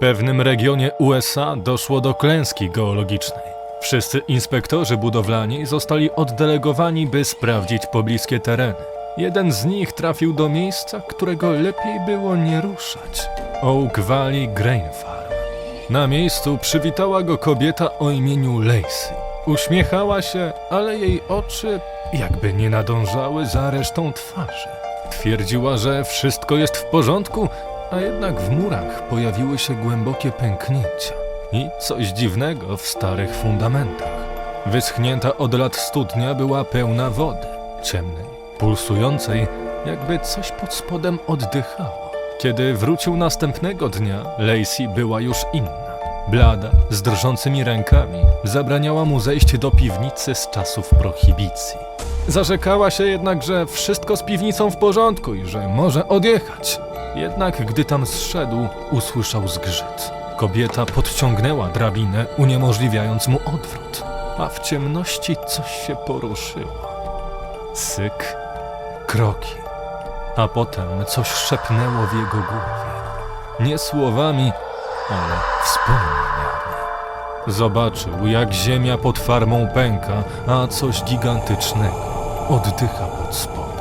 pewnym regionie USA doszło do klęski geologicznej. Wszyscy inspektorzy budowlani zostali oddelegowani, by sprawdzić pobliskie tereny. Jeden z nich trafił do miejsca, którego lepiej było nie ruszać. Oak Valley Grain Farm. Na miejscu przywitała go kobieta o imieniu Lacey. Uśmiechała się, ale jej oczy jakby nie nadążały za resztą twarzy. Twierdziła, że wszystko jest w porządku, a jednak w murach pojawiły się głębokie pęknięcia i coś dziwnego w starych fundamentach. Wyschnięta od lat studnia była pełna wody, ciemnej, pulsującej, jakby coś pod spodem oddychało. Kiedy wrócił następnego dnia, Lacey była już inna. Blada, z drżącymi rękami, zabraniała mu zejść do piwnicy z czasów prohibicji. Zarzekała się jednak, że wszystko z piwnicą w porządku i że może odjechać. Jednak gdy tam zszedł, usłyszał zgrzyt. Kobieta podciągnęła drabinę, uniemożliwiając mu odwrót, a w ciemności coś się poruszyło. Syk, kroki, a potem coś szepnęło w jego głowie. Nie słowami, ale wspomnieniami. Zobaczył, jak ziemia pod farmą pęka, a coś gigantycznego oddycha pod spodem.